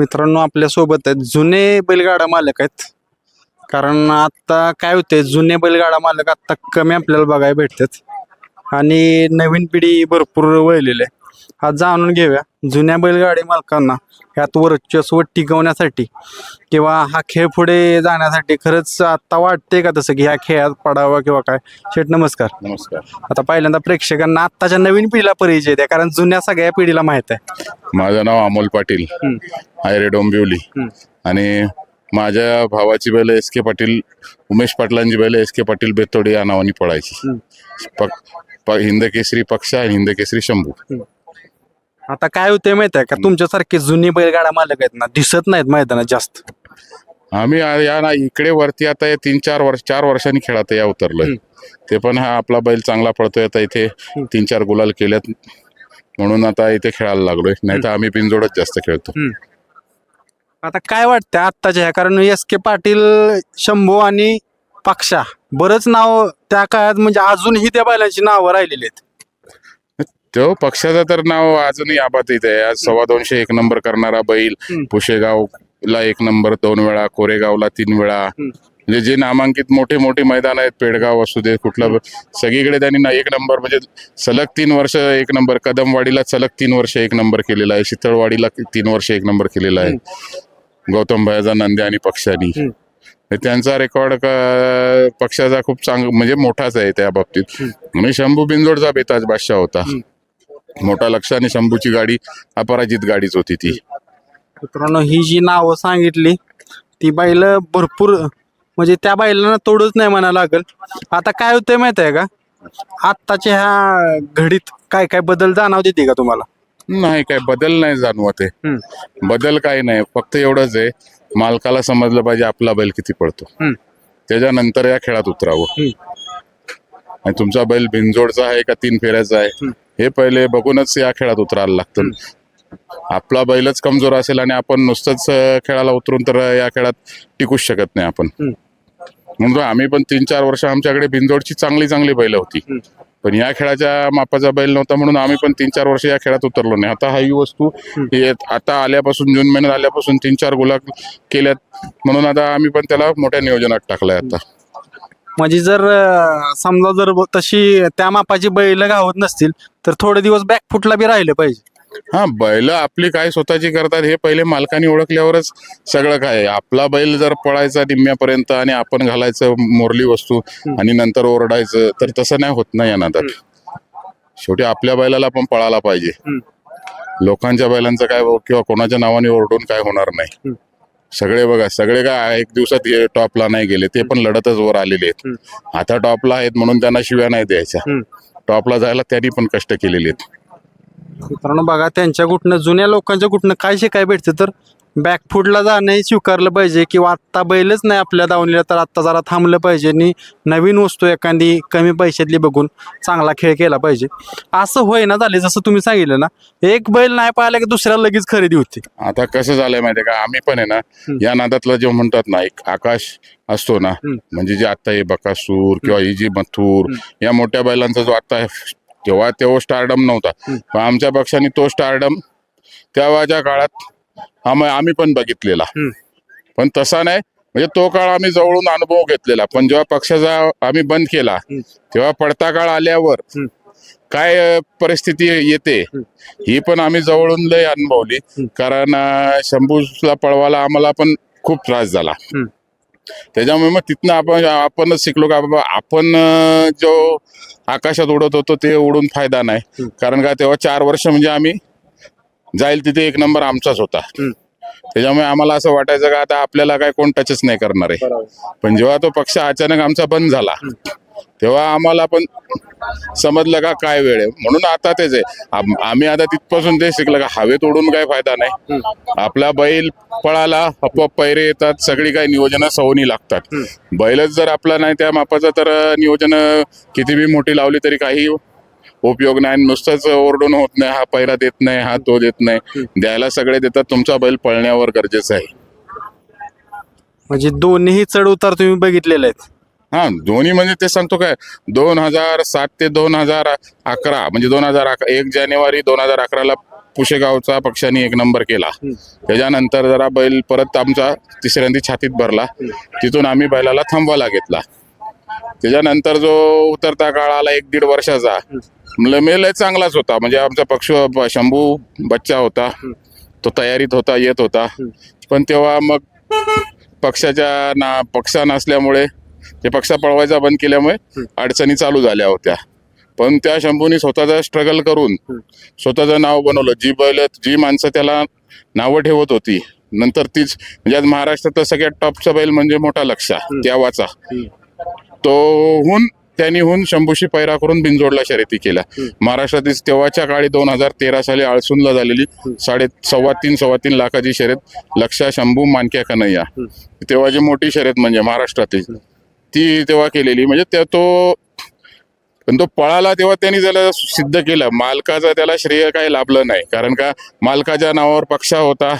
मित्रांनो आपल्यासोबत आहेत जुने बैलगाडा मालक आहेत. कारण आता काय होते जुने बैलगाडा मालक आता कमी आपल्याला बघायला भेटतात. आणि नवीन पिढी भरपूर वळलेली आहे. आज जाणून घेऊया. जुन्या बैलगाडी मालकांना यात वर्चस्व टिकवण्यासाठी किंवा हा खेळ पुढे जाण्यासाठी खरंच आता वाटते का तसं की ह्या खेळात पडावा किंवा काय? शेठ नमस्कार. नमस्कार. आता पहिल्यांदा प्रेक्षकांना आत्ताच्या नवीन पिढीला परिचय द्या कारण जुन्या सगळ्या पिढीला माहीत आहे. माझं नाव अमोल पाटील. आयरे डोंबिवली. आणि माझ्या भावाची बैल एस के पाटील उमेश पाटलांची बैल एस के पाटील बेतोडे या नावाने पळायची. हिंद केसरी पक्ष आणि हिंद केसरी शंभू. आता काय होतंय माहीत आहे का? तुमच्यासारखे जुनी बैलगाडा मालक आहेत ना दिसत नाहीत मैदानात जास्त. आम्ही आ- या ना इकडे वरती आता या तीन चार वर्ष चार वर्षांनी खेळात या उतरलोय. ते पण हा आपला बैल चांगला पळतोय आता इथे. तीन चार गुलाल केल्यात. म्हणून आता इथे खेळायला लागलोय. नाही तर आम्ही पिंजोडच जास्त खेळतो. आता काय वाटतं आत्ताच्या ह्या? कारण एस के पाटील शंभू आणि पक्षा बरंच नाव त्या काळात म्हणजे अजूनही त्या बैलांची नावं राहिलेली आहेत. तो पक्षाचं तर नाव अजूनही इथे आहे. आज सव्वा दोनशे एक नंबर करणारा बैल हम्म. पुशेगावला एक नंबर दोन वेळा कोरेगावला तीन वेळा. म्हणजे जे नामांकित मोठे मोठे मैदान आहेत पेडगाव असू दे कुठलं सगळीकडे त्यांनी ना एक नंबर म्हणजे सलग तीन वर्ष एक नंबर कदमवाडीला सलग तीन वर्ष एक नंबर केलेला आहे शीतळवाडीला तीन वर्ष एक नंबर केलेला आहे. गौतम भयाचा नंद्या आणि पक्षानी. त्यांचा रेकॉर्ड पक्षाचा खूप चांग म्हणजे मोठाच आहे त्या बाबतीत. आणि शंभू बिंजोडचा बेताज बादशाह होता. मोठा लक्ष आणि शंभूची गाडी अपराजित गाडीच होती ती. मित्रांनो ही जी नावं सांगितली ती बैल भरपूर म्हणजे त्या बैलांना तोडच नाही म्हणायला लागल. आता काय होतंय माहीत आहे का? आत्ताच्या ह्या घडीत काय काय बदल जाणवते ती का तुम्हाला? नाही काय बदल नाही जाणवत आहे. बदल काही नाही फक्त एवढंच आहे मालकाला समजलं पाहिजे आपला बैल किती हम्म. त्याच्यानंतर या खेळात उतरावं. आणि तुमचा बैल भिंजोडचा आहे का तीन फेऱ्याचा आहे? हे पहिले बघूनच या खेळात उतरायला लागतं आपला बैलच कमजोर असेल आणि आपण नुसतंच खेळाला उतरून तर या खेळात टिकूच शकत नाही आपण. म्हणून आम्ही पण तीन चार वर्ष आमच्याकडे भिंजोडची चांगली चांगली बैल होती. पण या खेळाच्या मापाचा बैल नव्हता म्हणून आम्ही पण तीन चार वर्ष या खेळात उतरलो नाही. आता ही वस्तू ही आता आल्यापासून जून महिन्यात आल्यापासून तीन चार गुलाब केल्यात. म्हणून आता आम्ही पण त्याला मोठ्या नियोजनात टाकलाय आता. म्हणजे जर अं, समजा जर ब- तशी त्या मापाची बैल गावत नसतील तर थोडे दिवस बॅक फुटला बी राहिलं पाहिजे. हा बैल आपली काय स्वतःची करतात हे पहिले मालकाने ओळखल्यावरच सगळं काय आहे. आपला बैल जर पळायचा निम्म्यापर्यंत आणि आपण घालायचं मोरली वस्तू आणि नंतर ओरडायचं तर तसं नाही होत नाही या नादात शेवटी आपल्या बैलाला पण पळायला पाहिजे. लोकांच्या बैलांचं काय किंवा कोणाच्या नावाने ओरडून काय होणार नाही. सगळे बघा सगळे काय एक दिवसात टॉपला नाही गेले ते पण लढतच वर आलेले आहेत. आता टॉपला आहेत म्हणून त्यांना शिव्या नाही द्यायच्या. टॉपला जायला त्यांनी पण कष्ट केलेले आहेत. मित्रांनो बघा त्यांच्या कुठनं जुन्या लोकांच्या कुठनं काय शिकाय भेटतं तर बॅकफूटला जाणं हे स्वीकारलं पाहिजे किंवा आत्ता बैलच नाही आपल्या दावणीला तर आत्ता जरा थांबलं पाहिजे आणि नवीन वस्तू एखादी कमी पैशातली बघून चांगला खेळ केला पाहिजे. असं होय ना झाले जसं तुम्ही सांगितलं ना एक बैल नाही पाहिला की दुसऱ्याला लगेच खरेदी होती. आता कसं झालंय माहितीये का? आम्ही पण आहे ना या नादातलं जे म्हणतात ना एक आकाश असतो ना म्हणजे जे आता हे बकासूर किंवा ही जी मथूर या मोठ्या बैलांचा जो आता तेव्हा तेव्हा स्टारडम नव्हता. पण आमच्या पक्षाने तो स्टारडम तेव्हाच्या काळात आम्ही आम्ही पण बघितलेला. पण तसा नाही. म्हणजे तो काळ आम्ही जवळून अनुभव घेतलेला. पण जेव्हा पक्षाचा आम्ही बंद केला तेव्हा पडता काळ आल्यावर काय परिस्थिती येते ही पण आम्ही जवळून लय अनुभवली. कारण शंभूला पळवायला आम्हाला पण खूप त्रास झाला. त्याच्यामुळे मग तिथनं आपण आपणच शिकलो का बाबा आपण जो आकाशात उडत होतो ते उडून फायदा नाही. कारण का तेव्हा चार वर्ष म्हणजे आम्ही जाईल तिथे एक नंबर आमचाच होता. त्याच्यामुळे आम्हाला असं वाटायचं का आता आपल्याला काय कोण टचच नाही करणार आहे. पण जेव्हा तो पक्ष अचानक आमचा बंद झाला तेव्हा आम्हाला पण समजलं का काय वेळ आहे? म्हणून आता तेच आहे. आम- आम्ही आता तिथपासून ते शिकलं का हवेत उडून काय फायदा नाही. आपला बैल पळाला आपोआप पैरे येतात सगळी काही नियोजन सवनी लागतात. बैलच जर आपला नाही त्या मापाचा तर नियोजन किती बी मोठी लावली तरी काही उपयोग नाही नुसतंच ओरडून होत नाही हा पैरा देत नाही हा तो देत नाही. द्यायला सगळे देतात तुमचा बैल पळण्यावर गरजेचं आहे. म्हणजे दोन्ही चढ उतार तुम्ही बघितलेले आहेत. हा दोन्ही म्हणजे ते सांगतो काय दोन हजार सात ते दोन हजार अकरा म्हणजे दोन हजार अकरा एक जानेवारी दोन हजार अकराला पुशेगावचा पक्षाने एक नंबर केला. त्याच्यानंतर जरा बैल परत आमचा तिसऱ्यांदी छातीत भरला. तिथून आम्ही बैलाला थांबवायला घेतला. त्याच्यानंतर जो उतरता काळ आला एक दीड वर्षाचा लय चांगलाच होता. म्हणजे आमचा पक्ष शंभू बच्चा होता. तो तयारीत होता येत होता. पण तेव्हा मग पक्षाच्या ना पक्ष नसल्यामुळे ते पक्ष पळवायचा बंद केल्यामुळे अडचणी चालू झाल्या होत्या. पण त्या शंभूनी स्वतःचा स्ट्रगल करून स्वतःचं नाव बनवलं. जी बैल जी माणसं त्याला नावं ठेवत होती नंतर तीच म्हणजे आज महाराष्ट्रातलं सगळ्यात टॉपचा बैल म्हणजे मोठा लक्षा त्यावाचा. तो हुन त्यांनी हुन शंभूशी पैरा करून बिनजोडला शर्यती केल्या. महाराष्ट्रातील तेव्हाच्या काळी दोन हजार तेरा साली आळसूनला झालेली साडे सव्वा तीन सव्वा तीन लाखाची शर्यत लक्षा शंभू मानक्या कन्हैया. तेव्हाची मोठी शर्यत म्हणजे महाराष्ट्रातील. ती तेव्हा केलेली. म्हणजे त्या तो पण तो पळाला तेव्हा त्यांनी त्याला सिद्ध केलं. मालकाचा त्याला श्रेय काही लाभलं नाही. कारण का मालकाच्या नावावर पक्षा होता.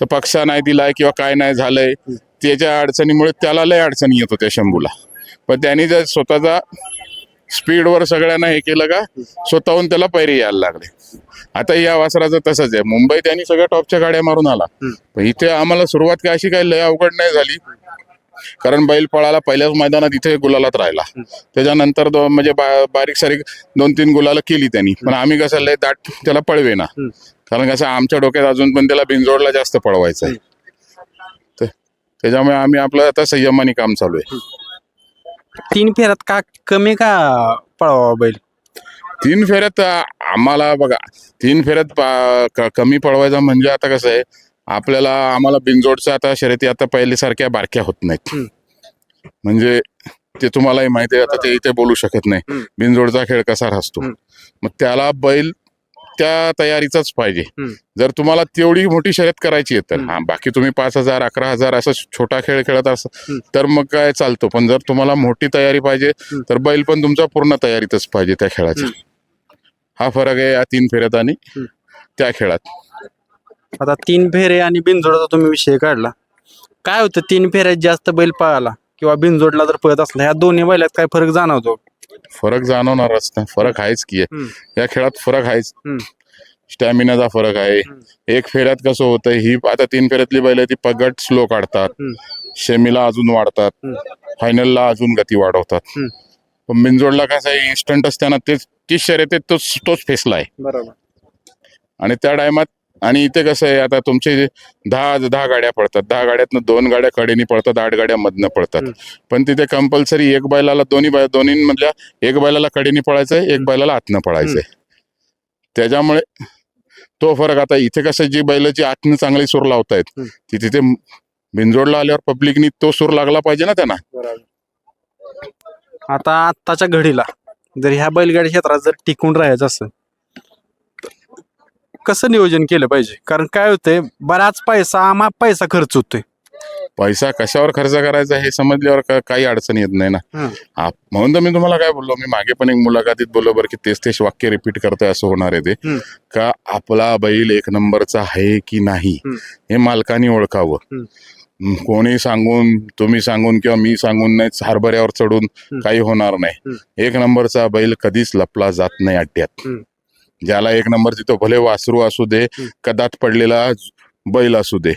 तर पक्षा नाही दिलाय किंवा काय नाही झालंय. त्याच्या अडचणीमुळे त्याला लय अडचणी येत होत्या शंभूला. पण त्यांनी जर स्वतःचा स्पीडवर सगळ्यांना हे केलं का स्वतःहून त्याला पैरे यायला लागले. आता या वासराचं तसंच आहे. मुंबई त्यांनी सगळ्या टॉपच्या गाड्या मारून आला. पण इथे आम्हाला सुरुवात काय अशी काही लय अवघड नाही झाली. कारण बैल पळाला पहिल्याच मैदानात इथे गुलालात राहिला. त्याच्यानंतर म्हणजे बारीक सारीक दोन तीन गुलाला केली त्यांनी. पण आम्ही कसं लय दाट त्याला पळवे ना कारण कसं आमच्या डोक्यात अजून पण त्याला बिनजोडला जास्त पळवायचं आहे. त्याच्यामुळे आम्ही आपलं आता संयमाने काम चालू आहे. तीन फेऱ्यात का कमी का पळवा बैल? तीन फेऱ्यात आम्हाला बघा तीन फेऱ्यात कमी पळवायचा म्हणजे आता कसं आहे आपल्याला आम्हाला बिनजोडच्या आता शर्यती आता पहिल्यासारख्या बारक्या होत नाहीत म्हणजे ते तुम्हालाही माहिती आहे आता ते इथे बोलू शकत नाही. बिनजोडचा खेळ कसा असतो. मग त्याला बैल त्या तयारीचाच पाहिजे. जर तुम्हाला तेवढी मोठी शर्यत करायची आहे तर. हा बाकी तुम्ही पाच हजार अकरा हजार असं छोटा खेळ खेळत अस हम्म. तर मग काय चालतो पण जर तुम्हाला मोठी तयारी पाहिजे. तर बैल पण तुमचा पूर्ण तयारीतच पाहिजे त्या खेळाच्या हा फरक आहे या तीन फेऱ्यात आणि. त्या खेळात आता तीन फेरे आणि बिनजोडचा तुम्ही विषय काढला काय होतं तीन फेऱ्यात जास्त बैल पळाला किंवा बिनजोडला जर पळत असला ह्या दोन्ही बैलात काय फरक जाणवतो फरक जाणवणारच ना फरक आहेच की. हम्म. या खेळात फरक आहेच हम्म. स्टॅमिनाचा फरक आहे एक फेऱ्यात कसं होतं ही आता तीन फेऱ्यातली बैल ती पगट स्लो काढतात हम्म. शेमीला अजून वाढतात. फायनलला अजून गती वाढवतात हम्म. पण बिनजोडला कसं आहे इन्स्टंट असताना तेच तीच शर्यत आहे, तोच तोच फेसला आहे बरोबर आणि त्या टायमात आणि इथे कसं आहे आता तुमचे दहा दहा गाड्या पडतात. दहा गाड्यातनं दोन गाड्या कडेनी पडतात आठ गाड्या मधनं पडतात. पण तिथे कंपल्सरी एक बैलाला दोन्ही बै दोन्ही मधल्या एक बैलाला कडेनी पळायचंय एक बैलाला आतनं पळायचंय. त्याच्यामुळे तो फरक आता इथे कसं जी बैलाची आतनं चांगली सूर लावतायत. ती तिथे बिनजोडला आल्यावर पब्लिकनी तो सूर लागला पाहिजे ना त्यांना. आता आत्ताच्या घडीला जर ह्या बैलगाडी क्षेत्रात जर टिकून राहायचं असेल कसं नियोजन केलं पाहिजे कारण काय होतंय बराच पैसा आम्हा पैसा खर्च होतोय पैसा कशावर खर्च करायचा हे समजल्यावर का- काही अडचण येत नाही ना हं. आप- म्हणून तर मी तुम्हाला काय बोललो मी मागे पण एक मुलाखतीत बोललो बरं की तेच तेच वाक्य रिपीट करतोय असं होणार आहे ते हं. का आपला बैल एक नंबरचा आहे की नाही हं. हे मालकानी ओळखावं हं. कोणी सांगून तुम्ही सांगून किंवा मी सांगून नाही हरभऱ्यावर चढून हं. काही होणार नाही. एक नंबरचा बैल कधीच लपला जात नाही अड्ड्यात हं. ज्याला एक नंबरची तो भले वासरू असू दे. कदात पडलेला बैल असू दे.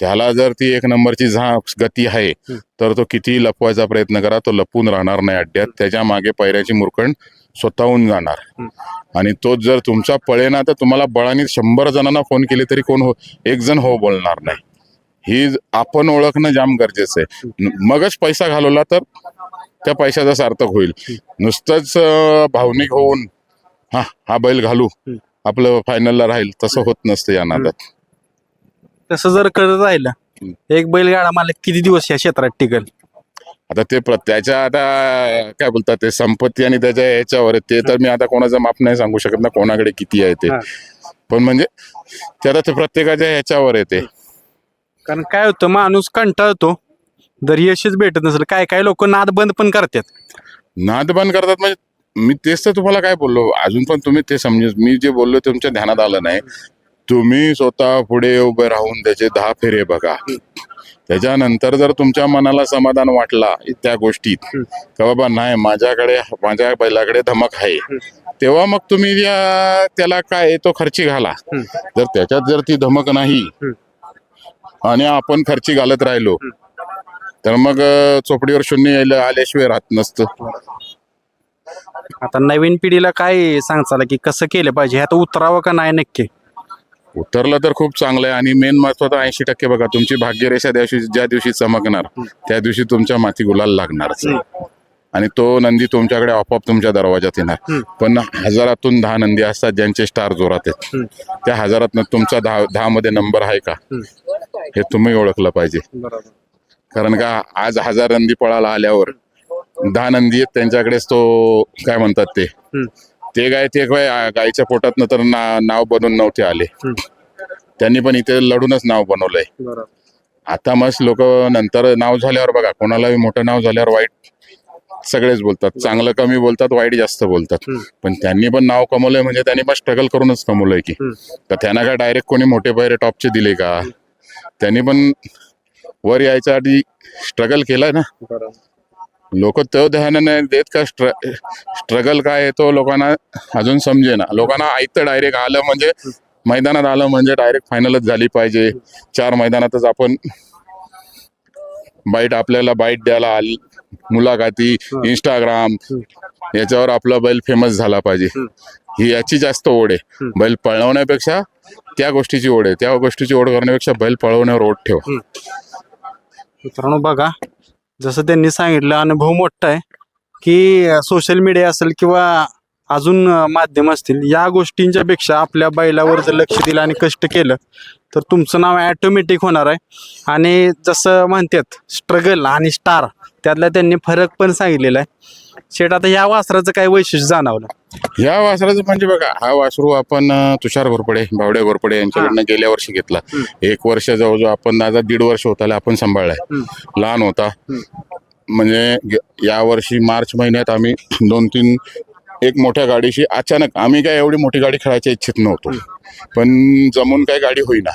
त्याला जर ती एक नंबरची झा गती आहे. तर तो कितीही लपवायचा प्रयत्न करा तो लपून राहणार नाही अड्ड्यात. त्याच्यामागे पैऱ्याची मुरकण स्वतःहून जाणार. आणि तोच जर तुमचा पळेना तर तुम्हाला बळाने शंभर जणांना फोन केले तरी कोण हो एक जण हो बोलणार नाही. ही आपण ओळखणं जाम गरजेचं आहे. न- मगच पैसा घालवला तर त्या पैशाचा सार्थक होईल. नुसतंच भावनिक होऊन हा हा बैल घालू. आपलं फायनलला राहील. तसं होत नसतं या नादात. तसं जर करत राहिलं. एक बैलगाडा मालक किती दिवस या क्षेत्रात टिकल? आता ते त्याच्या आता काय बोलतात ते संपत्ती आणि त्याच्या ह्याच्यावर. ते तर मी आता कोणाचं माप नाही सांगू शकत ना कोणाकडे किती आहे ते. पण म्हणजे ते आता ते प्रत्येकाच्या ह्याच्यावर येते कारण काय होतं माणूस कंटाळतो. जर यशच भेटत नसेल काय काय लोक नाद बंद पण करतात. नाद बंद करतात म्हणजे मी तेच तर तुम्हाला काय बोललो अजून पण तुम्ही ते समजू मी जे बोललो तुमच्या ध्यानात आलं नाही. तुम्ही स्वतः पुढे उभे राहून त्याचे दहा फेरे बघा. त्याच्यानंतर जर तुमच्या मनाला समाधान वाटला त्या गोष्टीत का बाबा नाही माझ्याकडे माझ्या बैलाकडे धमक आहे. तेव्हा मग तुम्ही त्याला काय तो खर्ची घाला. जर त्याच्यात जर ती धमक नाही आणि आपण खर्ची घालत राहिलो तर मग चोपडीवर शून्य यायला आल्याशिवाय राहत नसतं. आता नवीन पिढीला काय सांगचाल की कसं केलं पाहिजे? ह्यात उतरावं का नाही नक्की? उतरलं तर खूप चांगलं आहे आणि मेन महत्वाचं ऐंशी टक्के बघा तुमची भाग्यरेषा दिवशी ज्या दिवशी चमकणार त्या दिवशी तुमच्या माती गुलाल लागणारच आणि तो नंदी तुमच्याकडे आपोआप तुमच्या दरवाजात येणार. पण हजारातून दहा नंदी असतात ज्यांचे स्टार जोरात आहेत. त्या हजारात तुमचा दहा दहा मध्ये नंबर आहे का? हे तुम्ही ओळखलं पाहिजे. कारण का आज हजार नंदी पळाला आल्यावर दहा नंदी आहेत त्यांच्याकडेच तो काय म्हणतात ते? ते गाय ते आ- गायच्या पोटात तर ना नाव बनवून नव्हते आले. त्यांनी पण इथे लढूनच नाव बनवलंय. आता मस्त लोक नंतर नाव झाल्यावर बघा कोणालाही मोठं नाव झाल्यावर वाईट सगळेच बोलतात. चांगलं कमी बोलतात वाईट जास्त बोलतात. पण त्यांनी पण नाव कमवलंय म्हणजे त्यांनी पण स्ट्रगल करूनच कमवलंय की. तर त्यांना काय डायरेक्ट कोणी मोठे पैरे टॉपचे दिले का? त्यांनी पण वर यायच्या आधी स्ट्रगल केलाय ना. लोक तो ध्यान नाही देत का? स्ट्र स्ट्रगल काय आहे तो लोकांना अजून समजे ना लोकांना ऐकतं डायरेक्ट आलं म्हणजे मैदानात आलं म्हणजे डायरेक्ट फायनलच झाली पाहिजे. चार मैदानातच आपण बाईट आपल्याला बाईट द्यायला आली मुलाखती इंस्टाग्राम याच्यावर आपला बैल फेमस झाला पाहिजे. ही. याची जास्त ओढ आहे. बैल पळवण्यापेक्षा त्या गोष्टीची ओढ आहे. त्या गोष्टीची ओढ करण्यापेक्षा बैल पळवण्यावर ओढ ठेवा. मित्रांनो बघा. जसं त्यांनी सांगितलं अनुभव मोठा आहे की सोशल मीडिया असेल किंवा अजून माध्यम असतील या गोष्टींच्या पेक्षा आपल्या बैलावर जर लक्ष दिलं आणि कष्ट केलं तर तुमचं नाव ॲटोमॅटिक होणार आहे. आणि जसं म्हणतात स्ट्रगल आणि स्टार त्यातला त्यांनी फरक पण सांगितलेला आहे. शेट आता या वासराचं काय वैशिष्ट्य जाणवलं? या वासराचं म्हणजे बघा हा वासरू आपण अं, तुषार घोरपडे बावड्या घोरपडे यांच्याकडनं गेल्या वर्षी घेतला. एक वर्ष जवळजवळ आपण आता दीड वर्ष होत आपण सांभाळलाय. लहान होता. म्हणजे गे- या वर्षी मार्च महिन्यात आम्ही दोन तीन एक मोठ्या गाडीशी अचानक आम्ही काय एवढी मोठी गाडी खेळायच्या इच्छित नव्हतो. पण जमून काय गाडी होईना.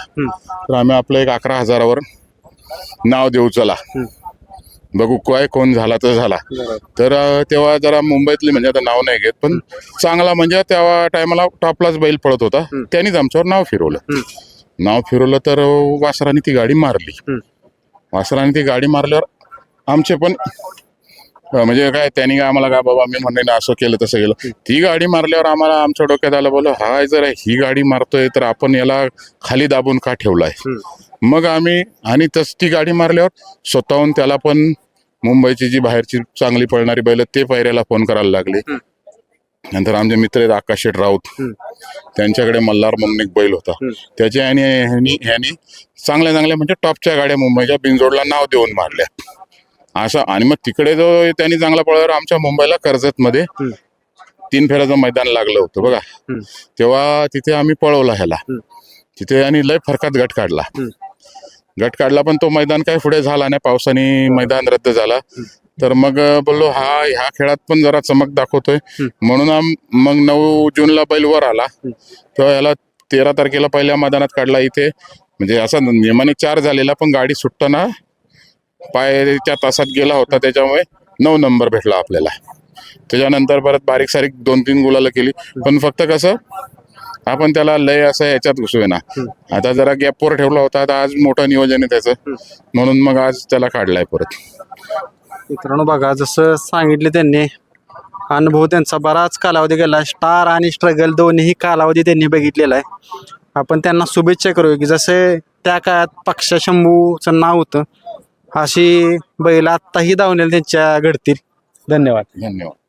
तर आम्ही आपलं एक अकरा हजारावर नाव देऊ चला. बघू काय कोण झाला तर झाला. तर तेव्हा जरा मुंबईतली म्हणजे आता नाव नाही घेत पण चांगला म्हणजे तेव्हा टायमाला टॉपलाच बैल पळत होता. त्यांनीच आमच्यावर नाव फिरवलं. नाव फिरवलं तर वासराने ती गाडी मारली. वासराने ती गाडी मारल्यावर आमचे पण म्हणजे काय त्यांनी काय आम्हाला काय बाबा मी म्हणणे ना असं केलं तसं केलं. ती गाडी मारल्यावर आम्हाला आमच्या डोक्यात आलं बोल हा जर ही गाडी मारतोय तर आपण याला खाली दाबून का ठेवलाय? मग आम्ही आणि तस ती गाडी मारल्यावर स्वतःहून त्याला पण मुंबईची जी बाहेरची चांगली पळणारी बैल ते पैऱ्याला फोन करायला लागले. नंतर आमचे मित्र आहेत आकाश शेठ राऊत. त्यांच्याकडे मल्हार म्हणून एक बैल होता. त्याच्या आणि ह्यांनी ह्यांनी चांगल्या चांगल्या म्हणजे टॉपच्या गाड्या मुंबईच्या बिनजोडला नाव देऊन मारल्या. असं आणि मग तिकडे जो त्यांनी चांगला पळल्यावर आमच्या मुंबईला कर्जत मध्ये तीन फेऱ्याचं मैदान लागलं होतं बघा. तेव्हा तिथे आम्ही पळवला ह्याला. तिथे आणि लय फरकात गट काढला. गट काढला पण तो मैदान काय पुढे झाला नाही. पावसाने मैदान रद्द झाला. तर मग बोललो हा ह्या खेळात पण जरा चमक दाखवतोय. म्हणून मग नऊ जूनला बैल वर आला. तेव्हा याला तेरा तारखेला पहिल्या मैदानात काढला इथे. म्हणजे असा नियमाने चार झालेला पण गाडी सुटताना पायच्या तासात गेला होता. त्याच्यामुळे नऊ नंबर भेटला आपल्याला. त्याच्यानंतर परत बारीक सारीक दोन तीन गुलाला केली. पण फक्त कसं आपण त्याला लय असं याच्यात घुसवे ना आता जरा गॅपवर ठेवला होता आता आज मोठं नियोजन आहे त्याचं. म्हणून मग आज त्याला काढलाय परत. मित्रांनो बघा जसं सांगितले त्यांनी अनुभव त्यांचा बराच कालावधी गेला. स्टार आणि स्ट्रगल दोन्ही कालावधी त्यांनी बघितलेला आहे. आपण त्यांना शुभेच्छा करूया की जसे त्या काळात पक्षा शंभूचं नाव होतं अशी बैल आत्ताही धावण्याला त्यांच्या घडतील. धन्यवाद. धन्यवाद.